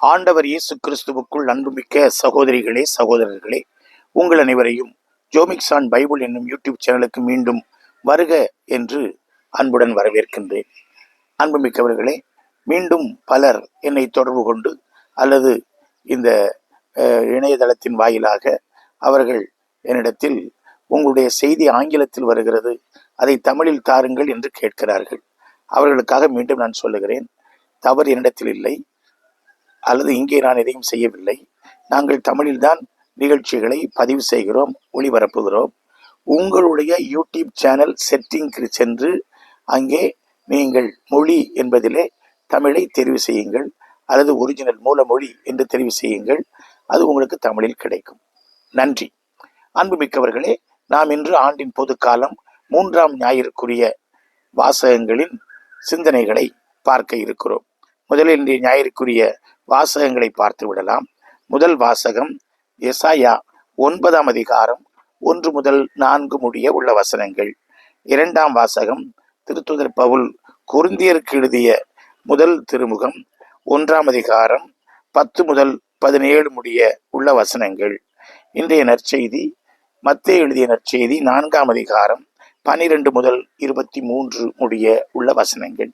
ஆண்டவர் இயேசு கிறிஸ்துவுக்குள் அன்புமிக்க சகோதரிகளே சகோதரர்களே உங்கள் அனைவரையும் ஜோமிக்ஸான் பைபிள் என்னும் யூடியூப் சேனலுக்கு மீண்டும் வருக என்று அன்புடன் வரவேற்கின்றேன். அன்புமிக்கவர்களே மீண்டும் பலர் என்னை தொடர்பு கொண்டு அல்லது இந்த இணையதளத்தின் வாயிலாக அவர்கள் என்னிடத்தில் உங்களுடைய செய்தி ஆங்கிலத்தில் வருகிறது அதை தமிழில் தாருங்கள் என்று கேட்கிறார்கள். அவர்களுக்காக மீண்டும் நான் சொல்லுகிறேன் தவறு என்னிடத்தில் இல்லை. அல்லது இங்கே நான் எதையும் செய்யவில்லை. நாங்கள் தமிழில்தான் நிகழ்ச்சிகளை பதிவு செய்கிறோம் ஒளிபரப்புகிறோம். உங்களுடைய யூடியூப் சேனல் செட்டிங்க்கு சென்று அங்கே நீங்கள் மொழி என்பதிலே தமிழை தெரிவு செய்யுங்கள் அல்லது ஒரிஜினல் மூல மொழி என்று தெரிவு செய்யுங்கள் அது உங்களுக்கு தமிழில் கிடைக்கும். நன்றி. அன்புமிக்கவர்களே நாம் இன்று ஆண்டின் பொது காலம் மூன்றாம் ஞாயிற்குரிய வாசகங்களின் சிந்தனைகளை பார்க்க இருக்கிறோம். முதலில் இன்றைய ஞாயிற்குரிய வாசகங்களை பார்த்து விடலாம். முதல் வாசகம் எசாயா ஒன்பதாம் அதிகாரம் ஒன்று முதல் நான்கு முடிய உள்ள வசனங்கள். இரண்டாம் வாசகம் திருத்துதர் பவுல் குருந்தியருக்கு எழுதிய முதல் திருமுகம் ஒன்றாம் அதிகாரம் பத்து முதல் பதினேழு முடிய உள்ள வசனங்கள். இன்றைய நற்செய்தி மத்தே எழுதிய நற்செய்தி நான்காம் அதிகாரம் பனிரெண்டு முதல் இருபத்தி மூன்று முடிய உள்ள வசனங்கள்.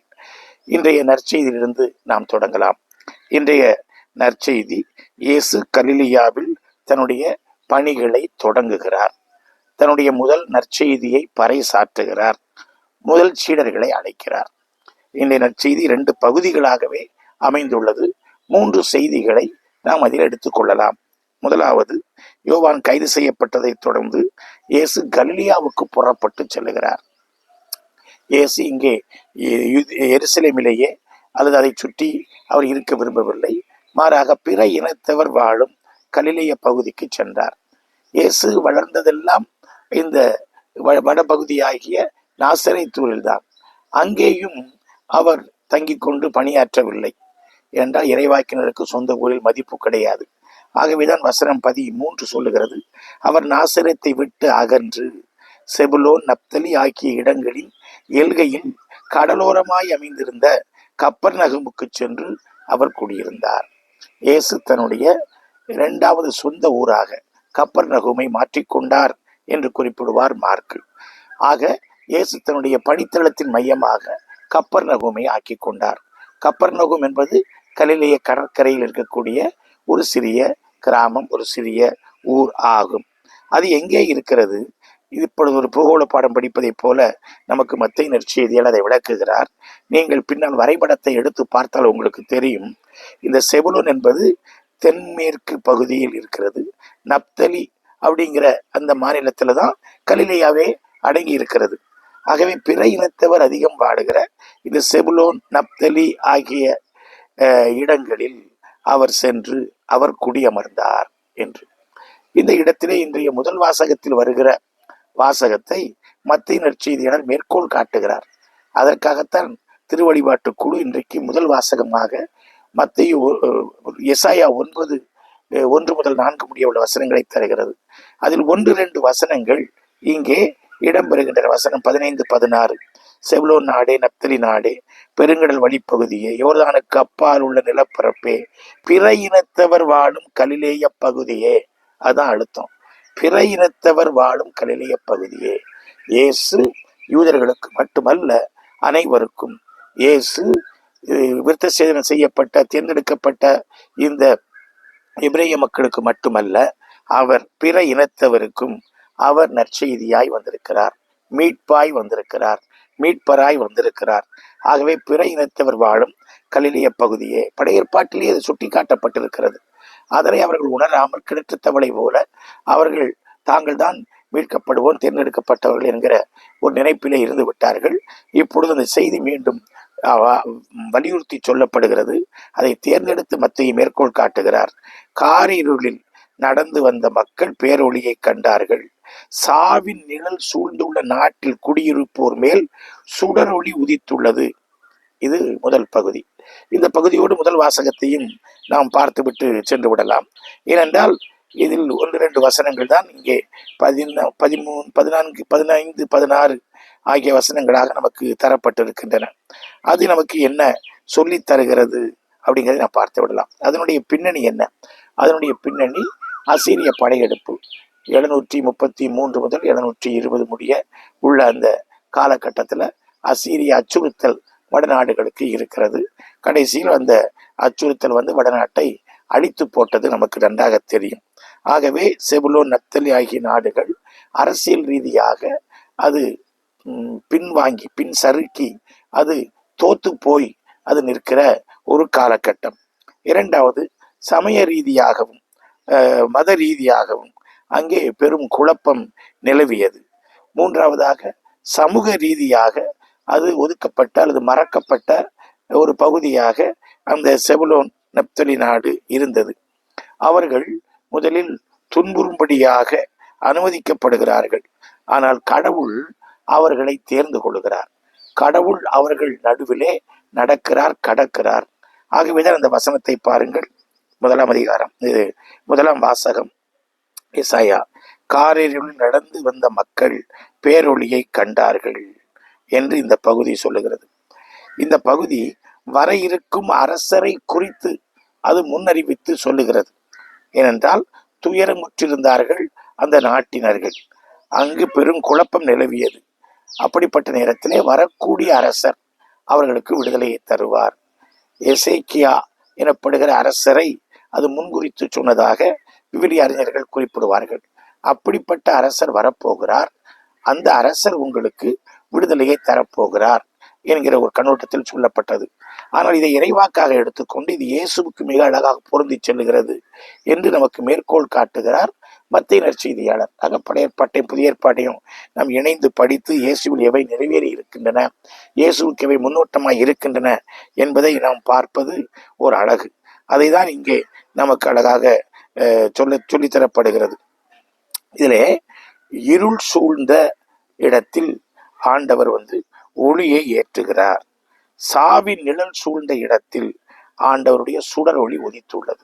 இன்றைய நற்செய்தியிலிருந்து நாம் தொடங்கலாம். இன்றைய நற்செய்தி இயேசு கலிலியாவில் தன்னுடைய பணிகளை தொடங்குகிறார். தன்னுடைய முதல் நற்செய்தியை பறைசாற்றுகிறார். முதல் சீடர்களை அழைக்கிறார். இன்றைய நற்செய்தி இரண்டு பகுதிகளாகவே அமைந்துள்ளது. மூன்று செய்திகளை நாம் அதில் எடுத்துக்கொள்ளலாம் முதலாவது யோவான் கைது செய்யப்பட்டதைத் தொடர்ந்து இயேசு கலிலியாவுக்கு புறப்பட்டு செல்லுகிறார். இயேசு இங்கே எருசலேமிலேயே அல்லது அதை சுற்றி அவர் இருக்க விரும்பவில்லை. மாறாக பிற இனத்தவர் வாழும் கலிலேய பகுதிக்கு சென்றார். இயேசு வளர்ந்ததெல்லாம் இந்த வ- வடபகுதியாகிய நாசரைத்தூரில்தான் அங்கேயும் அவர் தங்கிக் கொண்டு பணியாற்றவில்லை என்றால் இறைவாக்கினருக்கு சொந்த ஊரில் மதிப்பு கிடையாது. ஆகவேதான் வசனம் பதி மூன்று சொல்லுகிறது அவர் நாசரத்தை விட்டு அகன்று செபுலோ நப்தலி ஆகிய இடங்களின் எல்கையில் கடலோரமாய் அமைந்திருந்த கப்பர் நகமுக்கு சென்று அவர் குடியிருந்தார். இயேசு தன்னுடைய இரண்டாவது சொந்த ஊராக கப்பர் நகுமை மாற்றிக்கொண்டார் என்று குறிப்பிடுவார் மார்க்கு. ஆக இயேசு தன்னுடைய பணித்தளத்தின் மையமாக கப்பர் நகுமை ஆக்கி கொண்டார். கப்பர் நகும் என்பது கலிலேய கடற்கரையில் இருக்கக்கூடிய ஒரு சிறிய கிராமம் ஒரு சிறிய ஊர் ஆகும். அது எங்கே இருக்கிறது? இப்பொழுது ஒரு பூகோள பாடம் படிப்பதைப் போல நமக்கு மத்திய நற்செய்தியால் அதை விளக்குகிறார். நீங்கள் பின்னால் வரைபடத்தை எடுத்து பார்த்தால் உங்களுக்கு தெரியும். இந்த செபுலோன் என்பது தென்மேற்கு பகுதியில் இருக்கிறது. நப்தலி அப்படிங்கிற அந்த மாநிலத்தில் தான் கலிலையாவே அடங்கி இருக்கிறது. ஆகவே பிற இனத்தவர் அதிகம் வாடுகிற இந்த செபுலோன் நப்தலி ஆகிய இடங்களில் அவர் சென்று அவர் குடியமர்ந்தார் என்று. இந்த இடத்திலே இன்றைய முதல் வாசகத்தில் வருகிற வாசகத்தை மத்திய நற்செய்தியாளர் மேற்கோள் காட்டுகிறார். அதற்காகத்தான் திருவழிபாட்டு குழு இன்றைக்கு முதல் வாசகமாக மத்திய எசாயா ஒன்பது ஒன்று முதல் நான்கு முடிய உள்ள வசனங்களை தருகிறது. அதில் ஒன்று ரெண்டு வசனங்கள் இங்கே இடம்பெறுகின்றன. வசனம் பதினைந்து பதினாறு. செவ்லோன் நாடே நப்தலி நாடே பெருங்கடல் வழிப்பகுதியே யோர்தானுக்கு அப்பால் உள்ள நிலப்பரப்பே பிற இனத்தவர் வாழும் கலிலேய பகுதியே. அதான் அழுத்தம். பிற இனத்தவர் வாழும் கலிலிய பகுதியே. இயேசு யூதர்களுக்கு மட்டுமல்ல அனைவருக்கும். இயேசு விருத்த சேதனம் செய்யப்பட்ட தேர்ந்தெடுக்கப்பட்ட இந்த இப்ரேய மக்களுக்கு மட்டுமல்ல அவர் பிற இனத்தவருக்கும் அவர் நற்செய்தியாய் வந்திருக்கிறார் மீட்பாய் வந்திருக்கிறார் மீட்பராய் வந்திருக்கிறார். ஆகவே பிற இனத்தவர் வாழும் கலிலிய பகுதியே. படையற்பாட்டிலேயே அது சுட்டி காட்டப்பட்டிருக்கிறது அதனை அவர்கள் உணராமல் கிணற்று தவளை போல அவர்கள் தாங்கள் தான் மீட்கப்படுவோம் தேர்ந்தெடுக்கப்பட்டவர்கள் என்கிற ஒரு நினைப்பிலே இருந்து விட்டார்கள். இப்பொழுது அந்த செய்தி மீண்டும் வலியுறுத்தி சொல்லப்படுகிறது. அதை தேர்ந்தெடுத்து மத்திய மேற்கோள் காட்டுகிறார். காரிருளில் நடந்து வந்த மக்கள் பேரொளியை கண்டார்கள். சாவின் நிழல் சூழ்ந்துள்ள நாட்டில் குடியிருப்போர் மேல் சுடரொளி உதித்துள்ளது. இது முதல் பகுதி. இந்த பகுதியோடு முதல் வாசகத்தையும் நாம் பார்த்துவிட்டு சென்று விடலாம் ஏனென்றால் இதில் ஒன்று ரெண்டு வசனங்கள் தான் இங்கே பதினா பதிமூணு பதினான்கு பதினைந்து பதினாறு ஆகிய வசனங்களாக நமக்கு தரப்பட்டிருக்கின்றன. அது நமக்கு என்ன சொல்லித் தருகிறது அப்படிங்கிறதை நான் பார்த்து விடலாம். அதனுடைய பின்னணி என்ன? அதனுடைய பின்னணி அசீரிய படையெடுப்பு. எழுநூற்றி முப்பத்தி மூன்று முதல் எழுநூற்றி இருபது முடிய உள்ள அந்த காலகட்டத்தில் அசீரிய அச்சுறுத்தல் வடநாடுகளுக்கு இருக்கிறது. கடைசியில் அந்த அச்சுறுத்தல் வந்து வடநாட்டை அழித்து போட்டது நமக்கு நன்றாக தெரியும். ஆகவே செபுலோ நத்தலி ஆகிய நாடுகள் அரசியல் ரீதியாக அது பின்வாங்கி பின் சறுக்கி அது தோத்து போய் அது நிற்கிற ஒரு காலகட்டம். இரண்டாவது சமய ரீதியாகவும் மத ரீதியாகவும் அங்கே பெரும் குழப்பம் நிலவியது. மூன்றாவதாக சமூக ரீதியாக அது ஒதுக்கப்பட்ட அல்லது மறக்கப்பட்ட ஒரு பகுதியாக அந்த செபுலோன் நப்தலி நாடு இருந்தது. அவர்கள் முதலில் துன்புறும்படியாக அனுமதிக்கப்படுகிறார்கள். ஆனால் கடவுள் அவர்களை தேர்ந்து கொள்கிறார். கடவுள் அவர்கள் நடுவிலே நடக்கிறார் கடக்கிறார். ஆகவேதான் அந்த வசனத்தை பாருங்கள். முதலாம் அதிகாரம் இது முதலாம் வாசகம். இசாயா காரிருள் நடந்து வந்த மக்கள் பேரொளியை கண்டார்கள் என்று இந்த பகுதி சொல்லுகிறது. இந்த பகுதி வர இருக்கும் அரசரை குறித்து அது முன்னறிவித்து சொல்லுகிறது. ஏனென்றால் துயரமுற்றிருந்தார்கள் அந்த நாட்டினர்கள். அங்கு பெரும் குழப்பம் நிலவியது. அப்படிப்பட்ட நேரத்திலே வரக்கூடிய அரசர் அவர்களுக்கு விடுதலையை தருவார். எசேக்கியா எனப்படுகிற அரசரை அது முன்குறித்து சொன்னதாக விவிலி அறிஞர்கள் குறிப்பிடுவார்கள். அப்படிப்பட்ட அரசர் வரப்போகிறார். அந்த அரசர் உங்களுக்கு விடுதலையை தரப்போகிறார். என்கிற ஒரு கண்ணோட்டத்தில் சொல்லப்பட்டது. ஆனால் இதை இறைவாக்காக எடுத்துக்கொண்டு இது இயேசுவுக்கு மிக அழகாக பொருந்தி செல்லுகிறது என்று நமக்கு மேற்கோள் காட்டுகிறார் மத்திய நற்செய்தியாளர் ஆக பழைய ஏற்பாட்டையும் புதிய ஏற்பாட்டையும் நாம் இணைந்து படித்து இயேசுவில் எவை நிறைவேறி இருக்கின்றன இயேசுவுக்கு எவை முன்னோட்டமாய் இருக்கின்றன என்பதை நாம் பார்ப்பது ஒரு அழகு. அதை தான் இங்கே நமக்கு அழகாக சொல்ல சொல்லித்தரப்படுகிறது. இதிலே இருள் சூழ்ந்த இடத்தில் ஆண்டவர் வந்து ஒளியை ஏற்றுகிறார். சாவின் நிழல் சூழ்ந்த இடத்தில் ஆண்டவருடைய சுடர் ஒளி உதித்துள்ளது.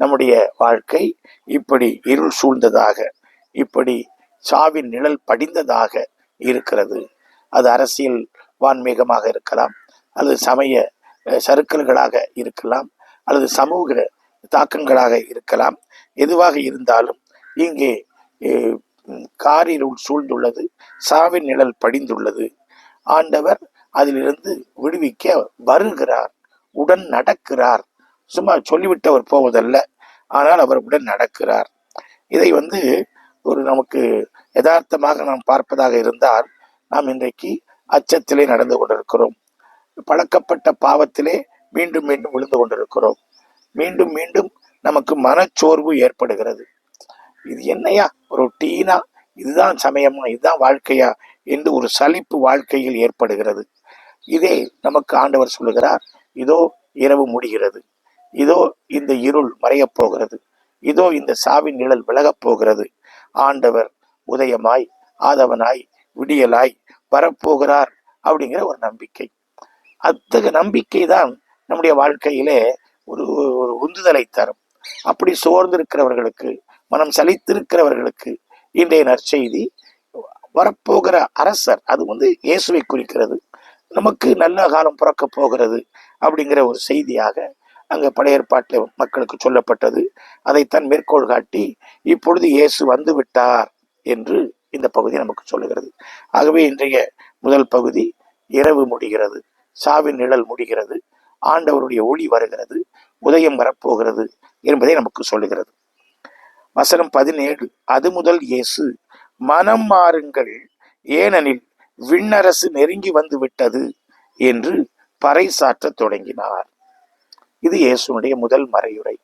நம்முடைய வாழ்க்கை இப்படி இருள் சூழ்ந்ததாக இப்படி சாவின் நிழல் படிந்ததாக இருக்கிறது. அது அரசியல் வான்மீகமாக இருக்கலாம் அல்லது சமய சருக்கல்களாக இருக்கலாம் அல்லது சமூக தாக்கங்களாக இருக்கலாம். எதுவாக இருந்தாலும் இங்கே அஹ், காரிருள் சூழ்ந்துள்ளது சாவின் நிழல் படிந்துள்ளது. ஆண்டவர் அதிலிருந்து விடுவிக்க வருகிறார் உடன் நடக்கிறார். சும்மா சொல்லிவிட்டு அவர் போவதல்ல ஆனால் அவர் உடன் நடக்கிறார். இதை வந்து ஒரு நமக்கு யதார்த்தமாக நாம் பார்ப்பதாக இருந்தால் நாம் இன்றைக்கு அச்சத்திலே நடந்து கொண்டிருக்கிறோம். பழக்கப்பட்ட பாவத்திலே மீண்டும் மீண்டும் விழுந்து கொண்டிருக்கிறோம். மீண்டும் மீண்டும் நமக்கு மனச்சோர்வு ஏற்படுகிறது. இது என்னையா? ஒரு டீனா இதுதான் சமயமா? இதுதான் வாழ்க்கையா? என்று ஒரு சலிப்பு வாழ்க்கையில் ஏற்படுகிறது. இதே நமக்கு ஆண்டவர் சொல்லுகிறார் இதோ இரவு முடிகிறது. இதோ இந்த இருள் மறையப் போகிறது. இதோ இந்த சாவின் நிழல் விலகப் போகிறது. ஆண்டவர் உதயமாய் ஆதவனாய் விடியலாய் வரப்போகிறார் அப்படிங்கிற ஒரு நம்பிக்கை. அத்தகைய நம்பிக்கை தான் நம்முடைய வாழ்க்கையிலே ஒரு ஒரு உந்துதலை தரும். அப்படி சோர்ந்திருக்கிறவர்களுக்கு மனம் சலித்திருக்கிறவர்களுக்கு இன்றைய நற்செய்தி வரப்போகிற அரசர் அது வந்து இயேசுவை குறிக்கிறது. நமக்கு நல்ல காலம் பிறக்க போகிறது அப்படிங்கிற ஒரு செய்தியாக அங்க பழைய ஏற்பாட்டில் மக்களுக்கு சொல்லப்பட்டது. அதைத்தான் மேற்கோள் காட்டி இப்பொழுது இயேசு வந்து விட்டார் என்று இந்த பகுதி நமக்கு சொல்லுகிறது. ஆகவே இன்றைய முதல் பகுதி இரவு முடிகிறது சாவின் நிழல் முடிகிறது ஆண்டவருடைய ஒளி வருகிறது உதயம் வரப்போகிறது என்பதை நமக்கு சொல்லுகிறது. வசனம் பதினேழு அது முதல் இயேசு மனம் மாறுங்கள். ஏனெனில் விண்ணரசு நெருங்கி வந்து விட்டது என்று பறைசாற்றத் தொடங்கினார். இது இயேசுனுடைய முதல் மறையுரை.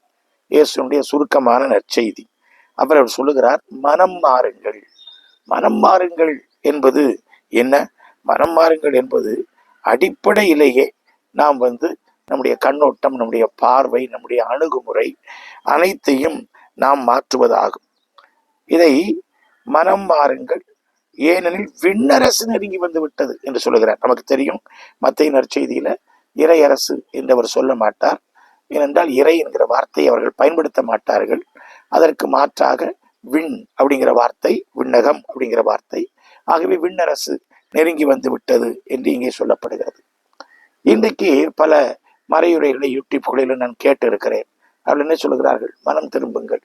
இயேசுனுடைய சுருக்கமான நற்செய்தி. அவர் அவர் சொல்லுகிறார் மனம் மாறுங்கள். மனம் மாறுங்கள் என்பது என்ன? மனம் மாறுங்கள் என்பது அடிப்படையிலேயே நாம் வந்து நம்முடைய கண்ணோட்டம் நம்முடைய பார்வை நம்முடைய அணுகுமுறை அனைத்தையும் நாம் மாற்றுவதாகும். இதை மனம் மாறுங்கள். ஏனெனில் விண்ணரசு நெருங்கி வந்து விட்டது என்று சொல்லுகிறார். நமக்கு தெரியும் மத்திய நற்செய்தியில இறையரசு என்று அவர் சொல்ல மாட்டார். ஏனென்றால் இறை என்கிற வார்த்தையை அவர்கள் பயன்படுத்த மாட்டார்கள். அதற்கு மாற்றாக விண் அப்படிங்கிற வார்த்தை விண்ணகம் அப்படிங்கிற வார்த்தை. ஆகவே விண்ணரசு நெருங்கி வந்து விட்டது என்று இங்கே சொல்லப்படுகிறது. இன்றைக்கு பல மறையுரைகளை யூடியூப்களிலும் நான் கேட்டு இருக்கிறேன் அவர்கள் என்ன சொல்கிறார்கள் மனம் திரும்புங்கள்.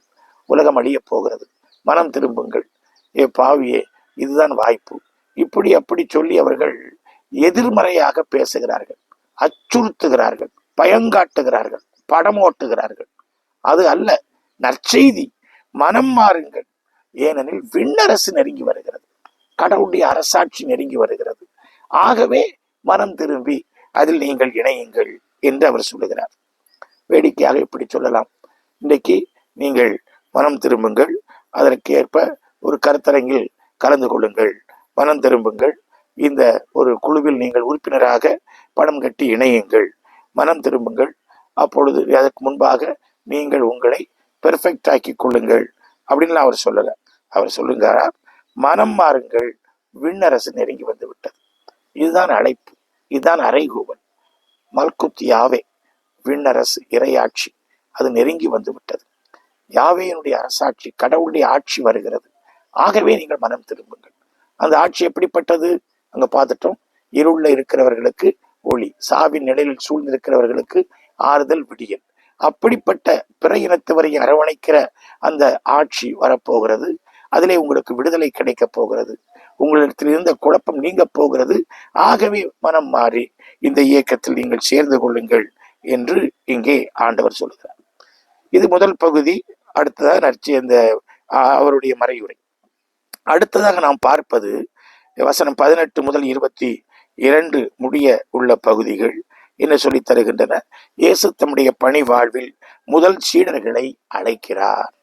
உலகம் அழியப் போகிறது. மனம் திரும்புங்கள். ஏ பாவியே இதுதான் வாய்ப்பு. இப்படி அப்படி சொல்லி அவர்கள் எதிர்மறையாக பேசுகிறார்கள் அச்சுறுத்துகிறார்கள் பயங்காட்டுகிறார்கள் படம் ஓட்டுகிறார்கள். அது அல்ல நற்செய்தி மனம் மாறுங்கள். ஏனெனில் விண்ணரசு நெருங்கி வருகிறது கடவுளுடைய அரசாட்சி நெருங்கி வருகிறது. ஆகவே மனம் திரும்பி அதில் நீங்கள் இணையுங்கள் என்று அவர் சொல்லுகிறார். வேடிக்கையாக இப்படி சொல்லலாம். இன்றைக்கு நீங்கள் மனம் திரும்புங்கள் அதற்கேற்ப ஒரு கருத்தரங்கில் கலந்து கொள்ளுங்கள் மனம் திரும்புங்கள். இந்த ஒரு குழுவில் நீங்கள் உறுப்பினராக பணம் கட்டி இணையுங்கள் மனம் திரும்புங்கள். அப்பொழுது அதற்கு முன்பாக நீங்கள் உங்களை பெர்ஃபெக்ட் ஆக்கி கொள்ளுங்கள் அப்படின்லாம் அவர் சொல்லல. அவர் சொல்லுங்கிறார் மனம் மாறுங்கள் விண்ணரசு நெருங்கி வந்து விட்டது இதுதான் அழைப்பு இதுதான் அரைகூவன் மல்குத் யாவே விண்ணரசு இறையாட்சி அது நெருங்கி வந்து விட்டது யாவையினுடைய அரசாட்சி கடவுளுடைய ஆட்சி வருகிறது. ஆகவே நீங்கள் மனம் திரும்புங்கள். அந்த ஆட்சி எப்படிப்பட்டது? அங்க பார்த்துட்டோம். இருள்ல இருக்கிறவர்களுக்கு ஒளி சாவின் நிலையில் சூழ்ந்திருக்கிறவர்களுக்கு ஆறுதல் விடியல். அப்படிப்பட்ட பிற இனத்தவரை அரவணைக்கிற அந்த ஆட்சி வரப்போகிறது. அதிலே உங்களுக்கு விடுதலை கிடைக்க போகிறது. உங்களிடத்தில் இருந்த குழப்பம் நீங்க போகிறது. ஆகவே மனம் மாறி இந்த இயக்கத்தில் நீங்கள் சேர்ந்து கொள்ளுங்கள் என்று இங்கே ஆண்டவர் சொல்கிறார். இது முதல் பகுதி. அடுத்ததாக நற்சி அந்த அவருடைய மறையுரை அடுத்ததாக நாம் பார்ப்பது வசனம் பதினெட்டு முதல் இருபத்தி இரண்டு முடிய உள்ள பகுதிகள் என்ன சொல்லித் தருகின்றன? இயேசு தம்முடைய பணி வாழ்வில் முதல் சீடர்களை அழைக்கிறார்.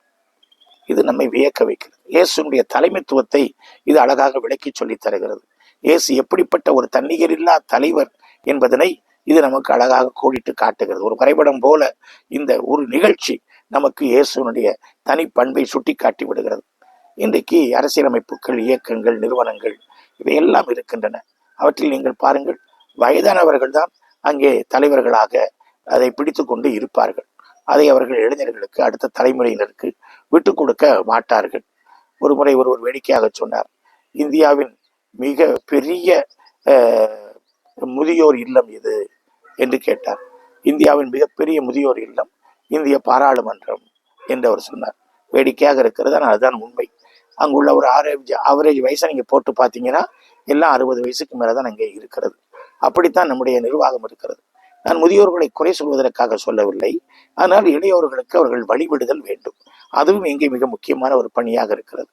இது நம்மை வியக்க வைக்கிறது. இயேசுடைய தலைமைத்துவத்தை இது அழகாக விளக்கி சொல்லித் தருகிறது. இயேசு எப்படிப்பட்ட ஒரு தன்னிகரில்லா தலைவர் என்பதனை இது நமக்கு அழகாக கோடிட்டு காட்டுகிறது. ஒரு வரைபடம் போல இந்த ஒரு நிகழ்ச்சி நமக்கு இயேசுனுடைய தனிப்பண்பை சுட்டி காட்டி விடுகிறது. இன்றைக்கு அரசியலமைப்புகள் இயக்கங்கள் நிறுவனங்கள் இவையெல்லாம் இருக்கின்றன. அவற்றில் நீங்கள் பாருங்கள் வயதானவர்கள் தான் அங்கே தலைவர்களாக அதை பிடித்து கொண்டு இருப்பார்கள். அதை அவர்கள் இளைஞர்களுக்கு அடுத்த தலைமுறையினருக்கு விட்டு கொடுக்க மாட்டார்கள். ஒரு முறை ஒருவர் வேடிக்கையாக சொன்னார் இந்தியாவின் மிக பெரிய முதியோர் இல்லம் இது என்று கேட்டார். இந்தியாவின் மிகப்பெரிய முதியோர் இல்லம் இந்திய பாராளுமன்றம் என்று அவர் சொன்னார். வேடிக்கையாக இருக்கிறது ஆனால் அதுதான் உண்மை. அங்குள்ள ஒரு ஆவரேஜ் ஆவரேஜ் வயசை நீங்கள் போட்டு பார்த்தீங்கன்னா எல்லாம் அறுபது வயசுக்கு மேலே தான் அங்கே இருக்கிறது. அப்படித்தான் நம்முடைய நிர்வாகம் இருக்கிறது. நான் முதியோர்களை குறை சொல்வதற்காக சொல்லவில்லை. ஆனால் இளையோர்களுக்கு அவர்கள் வழிவிடுதல் வேண்டும். அதுவும் இங்கே மிக முக்கியமான ஒரு பணியாக இருக்கிறது.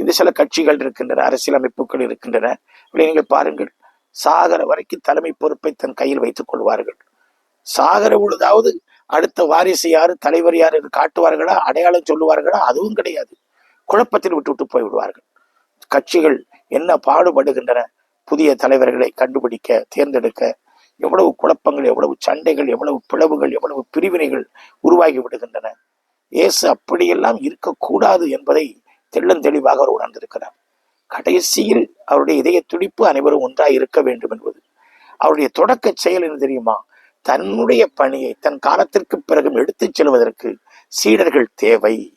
இந்த சில கட்சிகள் இருக்கின்றன அரசியலமைப்புகள் இருக்கின்றன. நீங்கள் பாருங்கள். சாகர வரைக்கும் தலைமை பொறுப்பை தன் கையில் வைத்துக் கொள்வார்கள். சாகர பொழுதாவது அடுத்த வாரிசு யாரு தலைவர் யார் என்று காட்டுவார்களா அடையாளம் சொல்லுவார்களா அதுவும் கிடையாது. குழப்பத்தில் விட்டு விட்டு கட்சிகள் என்ன பாடுபடுகின்றன புதிய தலைவர்களை கண்டுபிடிக்க தேர்ந்தெடுக்க எவ்வளவு குழப்பங்கள் எவ்வளவு சண்டைகள் எவ்வளவு பிளவுகள் எவ்வளவு பிரிவினைகள் உருவாகி விடுகின்றன. இயேசு அப்படியெல்லாம் இருக்கக்கூடாது என்பதை தெள்ளந்தெளிவாக அவர் உணர்ந்திருக்கிறார். கடைசியில் அவருடைய இதய துடிப்பு அனைவரும் ஒன்றாய் இருக்க வேண்டும் என்பது. அவருடைய தொடக்க செயல் என்ன தெரியுமா? தன்னுடைய பணியை தன் காலத்திற்கு பிறகும் எடுத்துச் செல்வதற்கு சீடர்கள் தேவை.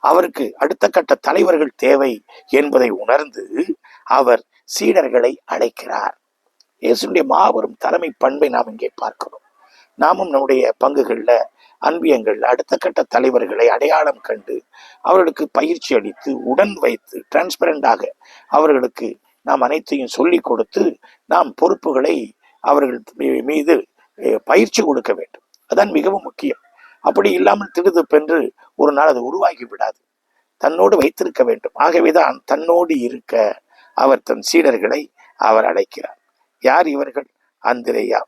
அவருக்கு அடுத்த கட்ட தலைவர்கள் தேவை என்பதை உணர்ந்து அவர் சீடர்களை அழைக்கிறார். இயேசுடைய மாபெரும் தலைமை பண்பை நாம் இங்கே பார்க்கிறோம். நாமும் நம்முடைய பங்குகளில் அன்பியங்கள் அடுத்த கட்ட தலைவர்களை அடையாளம் கண்டு அவர்களுக்கு பயிற்சி அளித்து உடன் வைத்து டிரான்ஸ்பரண்டாக அவர்களுக்கு நாம் அனைத்தையும் சொல்லிக் கொடுத்து நாம் பொறுப்புகளை அவர்கள் மீ- மீது பயிற்சி கொடுக்க வேண்டும். அதான் மிகவும் முக்கியம். அப்படி இல்லாமல் திடுதுப்பென்று ஒரு நாள் அது உருவாகி விடாது தன்னோடு வைத்திருக்க வேண்டும். ஆகவேதான் தன்னோடு இருக்க அவர் தன் சீடர்களை அவர் அழைக்கிறார். யார் இவர்கள்? அந்திரேயா.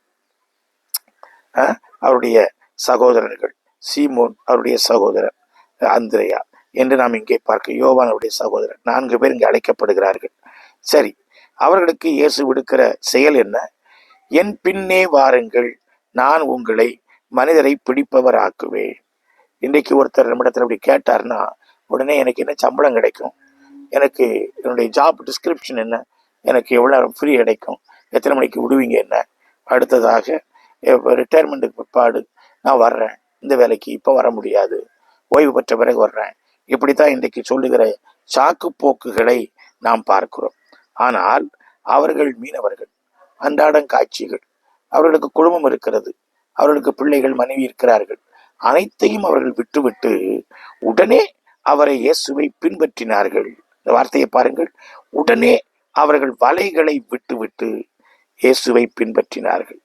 அவருடைய சகோதரர்கள். சீமோன் அவருடைய சகோதரர் அந்திரேயா. என்று நாம் இங்கே பார்க்க யோவான் அவருடைய சகோதரர். நான்கு பேர் இங்கே அழைக்கப்படுகிறார்கள். சரி அவர்களுக்கு இயேசு விடுக்கிற செயல் என்ன? என் பின்னே வாருங்கள் நான் உங்களை மனிதரை பிடிப்பவர் ஆக்குவேன் இன்றைக்கு ஒருத்தர் நம்மிடத்தில் அப்படி கேட்டார்னா உடனே எனக்கு என்ன சம்பளம் கிடைக்கும்? எனக்கு என்னுடைய ஜாப் டிஸ்கிரிப்ஷன் என்ன? எனக்கு எவ்வளோ ஃப்ரீ கிடைக்கும்? எத்தனை மணிக்கு விடுவீங்க என்ன? அடுத்ததாக ரிட்டையர்மெண்ட்டுக்கு பிற்பாடு நான் வர்றேன். இந்த வேலைக்கு இப்போ வர முடியாது. ஓய்வு பெற்ற பிறகு வர்றேன். இப்படித்தான் இன்றைக்கு சொல்லுகிற சாக்கு போக்குகளை நாம் பார்க்கிறோம். ஆனால் அவர்கள் மீனவர்கள் அன்றாடம் காட்சிகள். அவர்களுக்கு குடும்பம் இருக்கிறது. அவர்களுக்கு பிள்ளைகள் மனைவி இருக்கிறார்கள். அனைத்தையும் அவர்கள் விட்டுவிட்டு உடனே அவரை இயேசுவை பின்பற்றினார்கள். இந்த வார்த்தையை பாருங்கள். உடனே அவர்கள் வலைகளை விட்டுவிட்டு இயேசுவை பின்பற்றினார்கள்.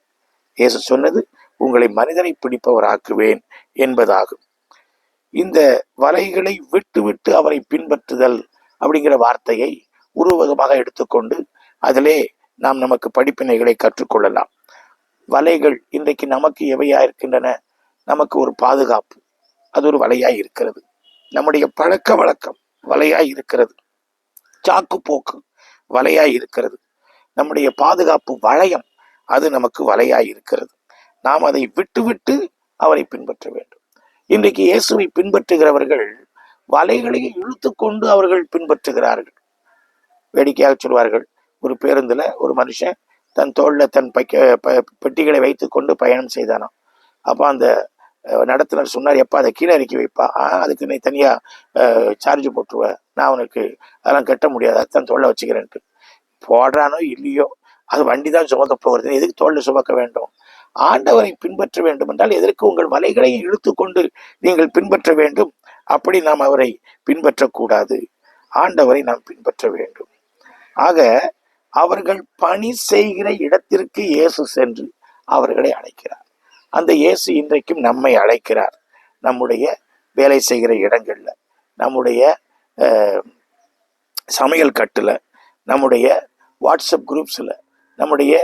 இயேசு சொன்னது உங்களை மனிதனை பிடிப்பவராக்குவேன் என்பதாகும். இந்த வலைகளை விட்டுவிட்டு அவரை பின்பற்றுதல் அப்படிங்கிற வார்த்தையை உருவகமாக எடுத்துக்கொண்டு அதிலே நாம் நமக்கு படிப்பினைகளை கற்றுக்கொள்ளலாம். வலைகள் இன்றைக்கு நமக்கு எவையா இருக்கின்றன? நமக்கு ஒரு பாதுகாப்பு. அது ஒரு வலையாய் இருக்கிறது. நம்முடைய பழக்க வழக்கம் வலையாய் இருக்கிறது. சாக்கு போக்கு வலையாய் இருக்கிறது. நம்முடைய பாதுகாப்பு வளையம் அது நமக்கு வலையாய் இருக்கிறது. நாம் அதை விட்டு விட்டு அவரை பின்பற்ற வேண்டும். இன்றைக்கு இயேசுவை பின்பற்றுகிறவர்கள் வலைகளை இழுத்து கொண்டு அவர்கள் பின்பற்றுகிறார்கள். வேடிக்கையாக சொல்வார்கள். ஒரு பேருந்துல ஒரு மனுஷன் தன் தோளில் தன் பைக்க ப- பெட்டிகளை வைத்து கொண்டு பயணம் செய்தானாம். அப்போ அந்த நடத்துனர் சொன்னார் எப்போ அதை கீழே இறக்கி வைப்பா. அதுக்கு நீ தனியாக சார்ஜ் போட்டுருவேன் நான் உனக்கு அதெல்லாம் கட்ட முடியாது. அதை தோளில் வச்சுக்கிறேன்ட்டு போடுறானோ இல்லையோ அது வண்டி தான் சுமக்க போகிறது. எதுக்கு தோளில் சுமக்க வேண்டும்? ஆண்டவரை பின்பற்ற வேண்டும் என்றால் எதற்கு உங்கள் வலைகளை இழுத்து கொண்டு நீங்கள் பின்பற்ற வேண்டும்? அப்படி நாம் அவரை பின்பற்றக்கூடாது. ஆண்டவரை நாம் பின்பற்ற வேண்டும். ஆக அவர்கள் பணி செய்கிற இடத்திற்கு இயேசு சென்று அவர்களை அழைக்கிறார். அந்த இயேசு இன்றைக்கும் நம்மை அழைக்கிறார். நம்முடைய வேலை செய்கிற இடங்கள்ல நம்முடைய சமையல் கட்டுல நம்முடைய வாட்ஸ்அப் குரூப்ஸில் நம்முடைய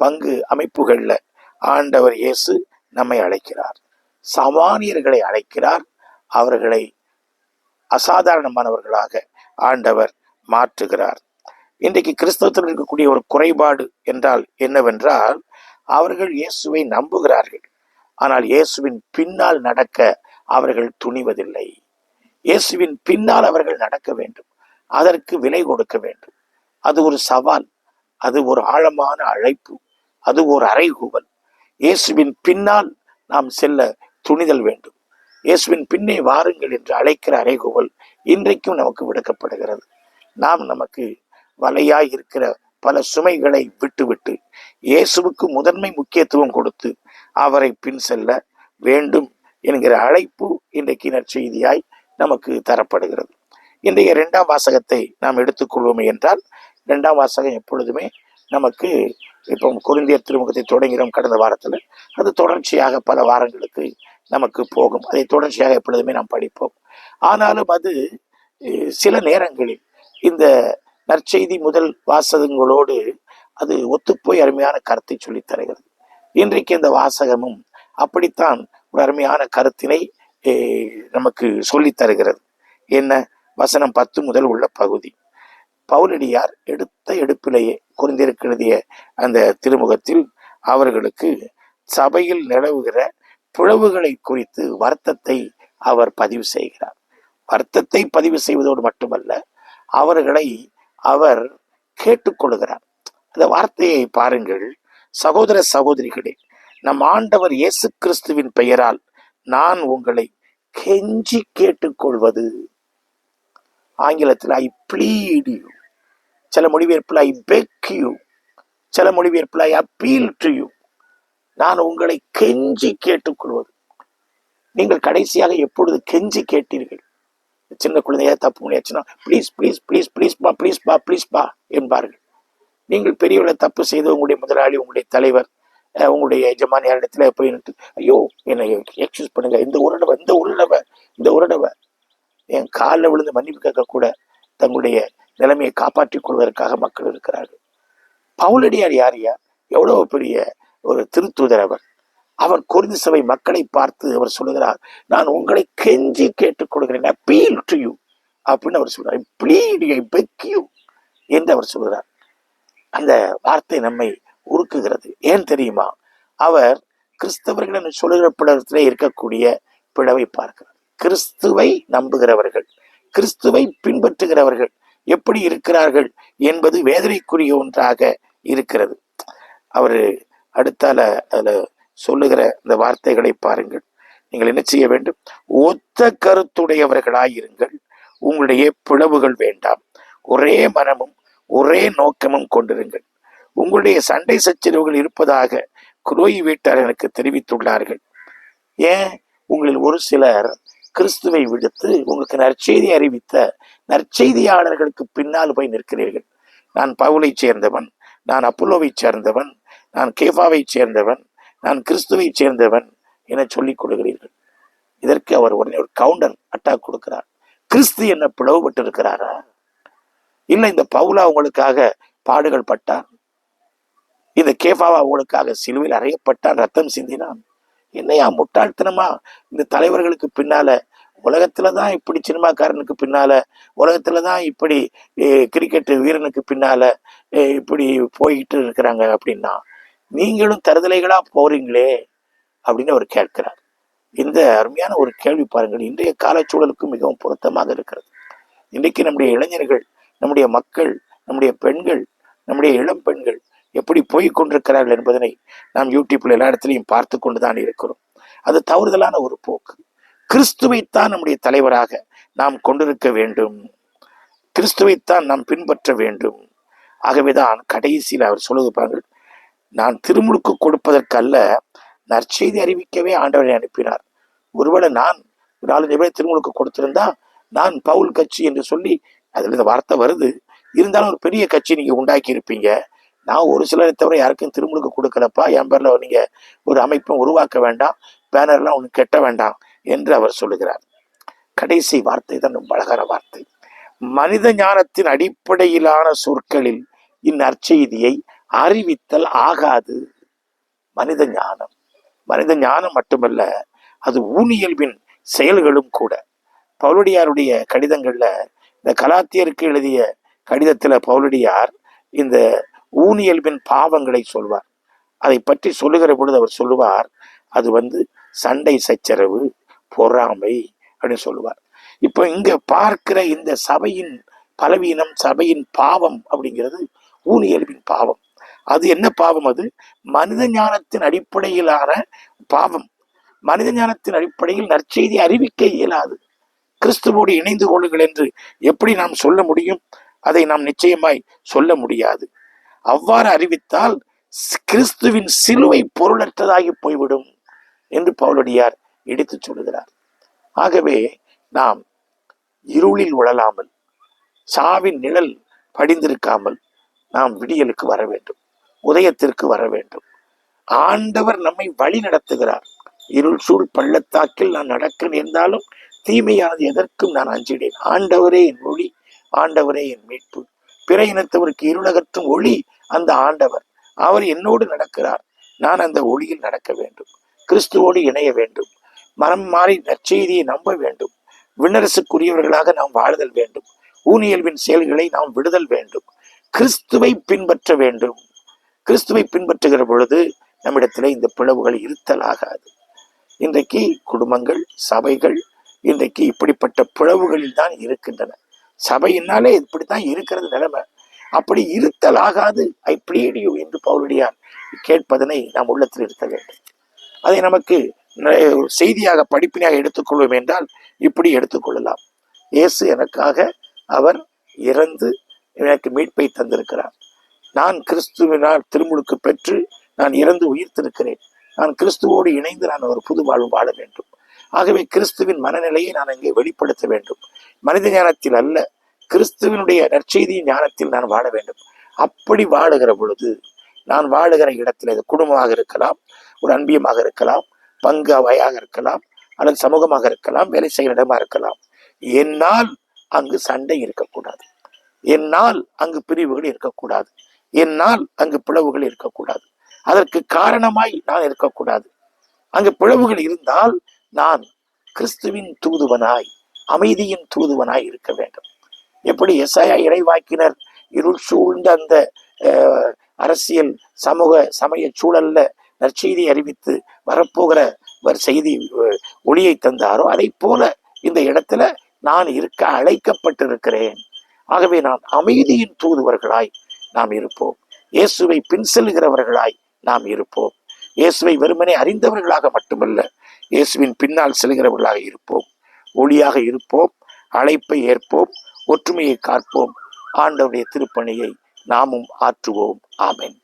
பங்கு அமைப்புகளில் ஆண்டவர் இயேசு நம்மை அழைக்கிறார். சாமானியர்களை அழைக்கிறார். அவர்களை அசாதாரணமானவர்களாக ஆண்டவர் மாற்றுகிறார். இன்றைக்கு கிறிஸ்தவத்தில் இருக்கக்கூடிய ஒரு குறைபாடு என்றால் என்னவென்றால் அவர்கள் இயேசுவை நம்புகிறார்கள். ஆனால் இயேசுவின் பின்னால் நடக்க அவர்கள் துணிவதில்லை. இயேசுவின் பின்னால் அவர்கள் நடக்க வேண்டும். அதற்கு விலை கொடுக்க வேண்டும். அது ஒரு சவால் அது ஒரு ஆழமான அழைப்பு அது ஒரு அறைகூவல். இயேசுவின் பின்னால் நாம் செல்ல துணிதல் வேண்டும். இயேசுவின் பின்னே வாருங்கள் என்று அழைக்கிற அறைகூவல் இன்றைக்கும் நமக்கு விடுக்கப்படுகிறது. நாம் நமக்கு வலையாய் இருக்கிற பல சுமைகளை விட்டுவிட்டு இயேசுவுக்கு முதன்மை முக்கியத்துவம் கொடுத்து அவரை பின் செல்ல வேண்டும் என்கிற அழைப்பு இன்றைக்கு நற்செய்தியாய் நமக்கு தரப்படுகிறது. இன்றைய இரண்டாம் வாசகத்தை நாம் எடுத்துக்கொள்வோமே என்றால் இரண்டாம் வாசகம் எப்பொழுதுமே நமக்கு இப்போ குருந்தியர் திருமுகத்தை தொடங்கிறோம் கடந்த வாரத்தில். அது தொடர்ச்சியாக பல வாரங்களுக்கு நமக்கு போகும். அதை தொடர்ச்சியாக எப்பொழுதுமே நாம் படிப்போம். ஆனாலும் அது சில நேரங்களில் இந்த நற்செய்தி முதல் வாசகங்களோடு அது ஒத்துப்போய் அருமையான கருத்தை சொல்லித் தருகிறது. இன்றைக்கு இந்த வாசகமும் அப்படித்தான் ஒரு அருமையான கருத்தினை நமக்கு சொல்லித் தருகிறது. என்ன? வசனம் பத்து முதல் உள்ள பகுதி. பவுலடியார் எடுத்த எடுப்பிலேயே குறிந்திருக்கு எழுதிய அந்த திருமுகத்தில் அவர்களுக்கு சபையில் நிலவுகிற பிளவுகளை குறித்து வருத்தத்தை அவர் பதிவு செய்கிறார். வருத்தத்தை பதிவு செய்வதோடு மட்டுமல்ல அவர்களை அவர் கேட்டுக்கொள்கிறார் அந்த வார்த்தையை பாருங்கள். சகோதர சகோதரிகளே நம் ஆண்டவர் இயேசு கிறிஸ்துவின் பெயரால் நான் உங்களை கெஞ்சி கேட்டுக்கொள்வது ஆங்கிலத்தில் ஐ பிளீட் யூ சில மொழிபெயர்ப்பில் ஐ பெக் யூ சில மொழிபெயர்ப்பில் ஐ அப்பீல் டு யூ நான் உங்களை கெஞ்சி கேட்டுக்கொள்வது நீங்கள் கடைசியாக எப்பொழுது கெஞ்சி கேட்டீர்கள்? சின்ன குழந்தையா தப்பு பண்ணியாச்சுன்னா ப்ளீஸ் ப்ளீஸ் ப்ளீஸ் ப்ளீஸ் பா ப்ளீஸ் பா ப்ளீஸ் பா என்பார்கள். நீங்கள் பெரியவளை தப்பு செய்து உங்களுடைய முதலாளி உங்களுடைய தலைவர் உங்களுடைய எஜமானியார் இடத்துல போய் நின்று, ஐயோ என்னை எக்ஸ்கியூஸ் பண்ணுங்க. இந்த ஒரு தடவை இந்த ஒரு தடவை இந்த ஒரு தடவை என் காலில் விழுந்து மன்னிப்பு கேட்க கூட தங்களுடைய நிலைமையை காப்பாற்றிக் கொள்வதற்காக மக்கள் இருக்கிறார்கள். பவுலடியார் யாரியா எவ்வளவு பெரிய ஒரு திருத்துதர் அவர். அவர் குறிந்து சபை மக்களை பார்த்து அவர் சொல்லுகிறார் நான் உங்களை கெஞ்சி கேட்டுக் கொடுக்கிறேன் அப்பீல் டு யூ அப்படின்னு அவர் சொல்றார். ப்ளீட் ஐ பெக் யூ என்று அவர் சொல்கிறார் அந்த வார்த்தை நம்மை உருக்குகிறது. ஏன் தெரியுமா? அவர் கிறிஸ்தவர்கள் என்று சொல்லுகிற பிளவத்திலே இருக்கக்கூடிய பிளவை பார்க்கிறார். கிறிஸ்துவை நம்புகிறவர்கள் கிறிஸ்துவை பின்பற்றுகிறவர்கள் எப்படி இருக்கிறார்கள் என்பது வேதனைக்குரிய ஒன்றாக இருக்கிறது. அவர் அடுத்தால அதில் சொல்லுகிற இந்த வார்த்தைகளை பாருங்கள். நீங்கள் என்ன செய்ய வேண்டும்? ஒத்த கருத்துடையவர்களாயிருங்கள். உங்களுடைய பிளவுகள் வேண்டாம். ஒரே மனமும் ஒரே நோக்கமும் கொண்டிருங்கள். உங்களுடைய சண்டை சச்சரவுகள் இருப்பதாக குரோய் வீட்டார் எனக்கு தெரிவித்துள்ளார்கள். ஏன்? உங்களில் ஒரு சிலர் கிறிஸ்துவை விடுத்து உங்களுக்கு நற்செய்தி அறிவித்த நற்செய்தியாளர்களுக்கு பின்னால் போய் நிற்கிறீர்கள். நான் பவுலை சேர்ந்தவன் நான் அப்பல்லோவைச் சேர்ந்தவன் நான் கேஃபாவைச் சேர்ந்தவன் நான் கிறிஸ்துவைச் சேர்ந்தவன் என சொல்லிக் கொடுக்கிறீர்கள் இதற்கு அவர் உடனே ஒரு கவுண்டர் அட்டாக் கொடுக்கிறார். கிறிஸ்து என்ன பிளவுபட்டு இருக்கிறாரா இல்லை இந்த பவுலா உங்களுக்காக பாடுகள் பட்டான். இந்த கேஃபாவா உங்களுக்காக சிலுவையில் அறையப்பட்டான் ரத்தம் சிந்தினான். என்னையா முட்டாள்தனமா? இந்த தலைவர்களுக்கு பின்னால உலகத்துல தான் இப்படி சினிமாக்காரனுக்கு பின்னால உலகத்துல தான் இப்படி கிரிக்கெட் வீரனுக்கு பின்னால இப்படி போய்கிட்டு இருக்கிறாங்க அப்படின்னா நீங்களும் தருதலைகளா போறீங்களே அப்படின்னு அவர் கேட்கிறார். இந்த அருமையான ஒரு கேள்வி பாருங்கள். இன்றைய காலச்சூழலுக்கு மிகவும் பொருத்தமாக இருக்கிறது. இன்றைக்கு நம்முடைய இளைஞர்கள் நம்முடைய மக்கள் நம்முடைய பெண்கள் நம்முடைய இளம் பெண்கள் எப்படி போய் கொண்டிருக்கிறார்கள் என்பதனை நாம் யூடியூப்ல எல்லா இடத்துலையும் பார்த்து கொண்டுதான் இருக்கிறோம். அது தவறுதலான ஒரு போக்கு. கிறிஸ்துவைத்தான் நம்முடைய தலைவராக நாம் கொண்டிருக்க வேண்டும். கிறிஸ்துவைத்தான் நாம் பின்பற்ற வேண்டும். ஆகவேதான் கடைசியில் அவர் சொல்லுது நான் திருமுழுக்கு கொடுப்பதற்கு அல்ல நற்செய்தி அறிவிக்கவே ஆண்டவரை அனுப்பினார். ஒருவேளை நான் ஒரு நாலஞ்சு பேர் திருமுழுக்கு கொடுத்திருந்தா நான் பவுல் கட்சி என்று சொல்லி அதில் இந்த வார்த்தை வருது. இருந்தாலும் ஒரு பெரிய கட்சி நீங்கள் உண்டாக்கி இருப்பீங்க நான் ஒரு சிலரை தவிர யாருக்கும் திருமுழுக்கு கொடுக்கலப்பா என் பேரில் நீங்கள் ஒரு அமைப்பை உருவாக்க வேண்டாம் பேனர்லாம் ஒன்று கெட்ட வேண்டாம் என்று அவர் சொல்லுகிறார். கடைசி வார்த்தை தான் ரொம்ப அழகான வார்த்தை. மனித ஞானத்தின் அடிப்படையிலான சொற்களில் இந்நற்செய்தியை அறிவித்தல் ஆகாது. மனித ஞானம். மனித ஞானம் மட்டுமல்ல அது ஊனியல்பின் செயல்களும் கூட. பவுலடியாருடைய கடிதங்களில் இந்த கலாத்தியருக்கு எழுதிய கடிதத்தில் பவுலடியார் இந்த ஊனியல்பின் பாவங்களை சொல்வார். அதை பற்றி சொல்லுகிற பொழுது அவர் சொல்லுவார் அது வந்து சண்டை சச்சரவு பொறாமை அப்படின்னு சொல்லுவார். இப்போ இங்கே பார்க்கிற இந்த சபையின் பலவீனம் சபையின் பாவம் அப்படிங்கிறது ஊனியல்பின் பாவம். அது என்ன பாவம் அது? மனித ஞானத்தின் அடிப்படையிலான பாவம். மனித ஞானத்தின் அடிப்படையில் நற்செய்தி அறிவிக்க இயலாது. கிறிஸ்துவோடு இணைந்து கொள்ளுங்கள் என்று எப்படி நாம் சொல்ல முடியும்? அதை நாம் நிச்சயமாய் சொல்ல முடியாது. அவ்வாறு அறிவித்தால் கிறிஸ்துவின் சிலுவை பொருளற்றதாகி போய்விடும் என்று பவுலடியார் எடுத்துச் சொல்லுகிறார். ஆகவே நாம் இருளில் உழலாமல் சாவின் நிழல் படிந்திருக்காமல் நாம் விடியலுக்கு வர வேண்டும். உதயத்திற்கு வர வேண்டும். ஆண்டவர் நம்மை வழி நடத்துகிறார். இருள் சூழ் பள்ளத்தாக்கில் நான் நடக்க நேர்ந்தாலும் தீமையானது எதற்கும் நான் அஞ்சிடேன் ஆண்டவரே என் ஒளி ஆண்டவரே என் மீட்பு. பிற இனத்தவருக்கு இருளகற்றும் ஒளி அந்த ஆண்டவர். அவர் என்னோடு நடக்கிறார். நான் அந்த ஒளியில் நடக்க வேண்டும். கிறிஸ்துவோடு இணைய வேண்டும். மனம் மாறி நற்செய்தியை நம்ப வேண்டும். விண்ணரசுக்குரியவர்களாக நாம் வாழுதல் வேண்டும். ஊனியல்வின் செயல்களை நாம் விடுதல் வேண்டும். கிறிஸ்துவை பின்பற்ற வேண்டும். கிறிஸ்துவை பின்பற்றுகிற பொழுது நம்மிடத்தில் இந்த பிளவுகள் இருத்தலாகாது. இன்றைக்கு குடும்பங்கள் சபைகள் இன்றைக்கு இப்படிப்பட்ட பிளவுகளில் தான் இருக்கின்றன. சபையினாலே இப்படித்தான் இருக்கிறது நிலைமை. அப்படி இருத்தலாகாது. ஐ பிளீடியூ என்று பவுலடியார் கேட்பதனை நாம் உள்ளத்தில் இருக்க வேண்டும். அதை நமக்கு ந- செய்தியாக படிப்பினையாக எடுத்துக்கொள்வோம் என்றால் இப்படி எடுத்துக்கொள்ளலாம். இயேசு எனக்காக அவர் இறந்து எனக்கு மீட்பை தந்திருக்கிறார். நான் கிறிஸ்துவினால் திருமுழுக்கு பெற்று நான் இறந்து உயிர்த்திருக்கிறேன். நான் கிறிஸ்துவோடு இணைந்து நான் ஒரு புது வாழ்வு வாழ வேண்டும். ஆகவே கிறிஸ்துவின் மனநிலையை நான் இங்கே வெளிப்படுத்த வேண்டும். மனித ஞானத்தில் அல்ல கிறிஸ்துவனுடைய நற்செய்தி ஞானத்தில் நான் வாழ வேண்டும். அப்படி வாழுகிற பொழுது நான் வாழுகிற இடத்தில் இது குடும்பமாக இருக்கலாம் ஒரு அன்பியமாக இருக்கலாம் பங்கு அவையாக இருக்கலாம் அல்லது சமூகமாக இருக்கலாம் வேலை செய்கிற இடமா இருக்கலாம். என்னால் அங்கு சண்டை இருக்கக்கூடாது. என்னால் அங்கு பிரிவுகள் இருக்கக்கூடாது. என்னால் அங்கு பிளவுகள் இருக்கக்கூடாது. அதற்கு காரணமாய் நான் இருக்கக்கூடாது. அங்கு பிளவுகள் இருந்தால் நான் கிறிஸ்துவின் தூதுவனாய் அமைதியின் தூதுவனாய் இருக்க வேண்டும். எப்படி எஸ்ஐயா இறைவாக்கினர் இருள் சூழ்ந்த அந்த அரசியல் சமூக சமய சூழல்ல நற்செய்தி அறிவித்து வரப்போகிற வர் செய்தி ஒளியை தந்தாரோ அதை போல இந்த இடத்துல நான் இருக்க அழைக்கப்பட்டிருக்கிறேன். ஆகவே நான் அமைதியின் தூதுவர்களாய் நாம் இருப்போம். இயேசுவை பின் செல்கிறவர்களாய் நாம் இருப்போம். இயேசுவை வெறுமனே அறிந்தவர்களாக மட்டுமல்ல இயேசுவின் பின்னால் செல்கிறவர்களாக இருப்போம். ஒளியாக இருப்போம் அழைப்பை ஏற்போம் ஒற்றுமையை காப்போம் ஆண்டவருடைய திருப்பணியை நாமும் ஆற்றுவோம். ஆமென்.